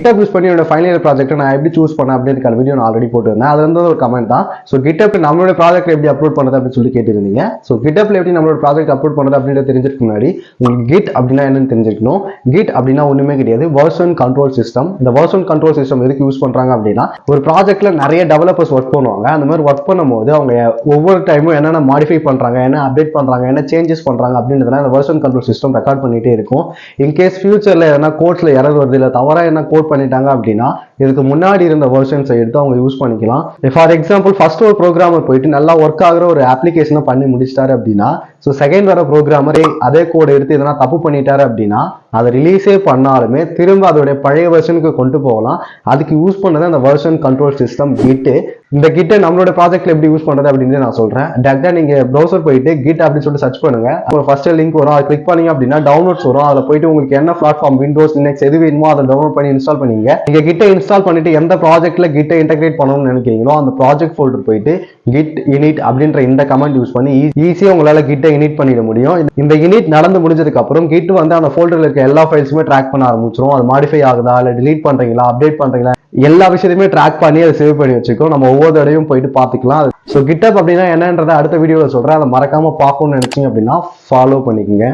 கிட்டப் use பண்ணி என்னோட final year project நான் எப்படி சூஸ் பண்ணேன் அப்படின்றக்கான வீடியோ நான் ஆல்ரெடி போட்டுருந்தேன். அது வந்து ஒரு கமெண்ட் தான். ஸோ கிட்டப் நம்மளோட ப்ராஜெக்ட் எப்படி அப்லோட் பண்ணுறது அப்படின்னு சொல்லி கேட்டிருந்தீங்க. ஸோ கிட்டப்ல எப்படி நம்மளோட ப்ராஜெக்ட் அப்லோட் பண்ணுறது அப்படின்றது தெரிஞ்சிருக்கு முன்னாடி உங்களுக்கு கிட் அப்படின்னா என்னன்னு தெரிஞ்சிருக்கணும். கிட் அப்படின்னா ஒண்ணுமே கிடையாது. வெர்ஷன் கண்ட்ரோல் சிஸ்டம் இந்த வெர்ஷன் கண்ட்ரோல் சிஸ்டம் எதுக்கு யூஸ் பண்றாங்க அப்படின்னா ஒரு ப்ராஜெக்ட்ல நிறைய டெவலப்பர்ஸ் ஒர்க் பண்ணுவாங்க. அந்த மாதிரி ஒர்க் பண்ணும்போது அவங்க ஒவ்வொரு டைமும் என்னென்ன மாடிஃபை பண்றாங்க என்ன அப்டேட் பண்றாங்க என்ன சேஞ்சஸ் பண்றாங்க அப்படின்றதுலாம் இந்த வெர்ஷன் கண்ட்ரோல் சிஸ்டம் ரெக்கார்ட் பண்ணிட்டே இருக்கும். இன்கேஸ் ஃபியூச்சர்ல எதனா கோட்ஸ்ல எரர் வருது இல்லை தவறா என்ன கோட் பண்ணிட்டாங்க அப்படின்னா இதுக்கு முன்னாடி இருந்த வெர்ஷன்ஸை எடுத்து அவங்க யூஸ் பண்ணிக்கலாம். ஃபார் எக்ஸாம்பிள் ஃபர்ஸ்ட் ஒரு ப்ரோக்ராமர் போயிட்டு நல்லா ஒர்க் ஆகுற ஒரு அப்ளிகேஷனை பண்ணி முடிச்சிட்டாரு அப்படின்னா ஸோ செகண்ட் வர ப்ரோக்ராமரே அதே கோடு எடுத்து எதனா தப்பு பண்ணிட்டாரு அப்படின்னா அதை ரிலீஸே பண்ணாலுமே திரும்ப அதோடைய பழைய வெர்ஷனுக்கு கொண்டு போகலாம். அதுக்கு யூஸ் பண்ணது அந்த வெர்ஷன் கண்ட்ரோல் சிஸ்டம் கிட்டு இந்த கிட்டை நம்மளோட ப்ராஜெக்ட்ல எப்படி யூஸ் பண்றது அப்படின்னு நான் சொல்றேன். டேரக்டா நீங்க ப்ரௌசர் போயிட்டு கிட் அப்படின்னு சொல்லிட்டு சர்ச் பண்ணுங்க. ஒரு ஃபர்ஸ்ட் லிங்க் வரும் அதை கிளிக் பண்ணீங்க அப்படின்னா டவுன்லோட்ஸ் வரும். அதில் போயிட்டு உங்களுக்கு என்ன பிளாட்ஃபார்ம் விண்டோஸ் லினக்ஸ் எது வேணுமோ அதை டவுன்லோட் பண்ணி இன்ஸ்டால் பண்ணீங்க. நீங்க கிட்ட இன்ஸ்டால் இன்ஸ்டால் பண்ணிட்டு எந்த ப்ராஜெக்ட்ல கிட்ட இன்டகிரேட் பண்ணணும்னு நினைக்கிறீங்களோ அந்த ப்ராஜெக்ட் ஃபோல்டர் போயிட்டு கிட் இனிட் அப்படின்ற இந்த கமெண்ட் யூஸ் பண்ணி ஈஸியாக உங்களால கிட்ட இனிட் பண்ணிட முடியும். இந்த இனிட் நடந்து முடிஞ்சதுக்கு அப்புறம் கிட் வந்து அந்த ஃபோல்டர்ல இருக்க எல்லா ஃபைல்ஸுமே ட்ராக் பண்ண ஆரம்பிச்சிரும். அது மாடிஃபை ஆகுதா இல்லை டிலீட் பண்றீங்களா அப்டேட் பண்றீங்களா எல்லா விஷயத்தையுமே ட்ராக் பண்ணி அதை சேவ் பண்ணி வச்சுக்கோ நம்ம ஒவ்வொரு தடவையும் போயிட்டு பார்த்துக்கலாம். ஸோ கிட்டப் அப்படின்னா என்னன்றதை அடுத்த வீடியோவில் சொல்றேன். அதை மறக்காம பார்க்கணும்னு நினைச்சீங்க அப்படின்னா ஃபாலோ பண்ணிக்கோங்க.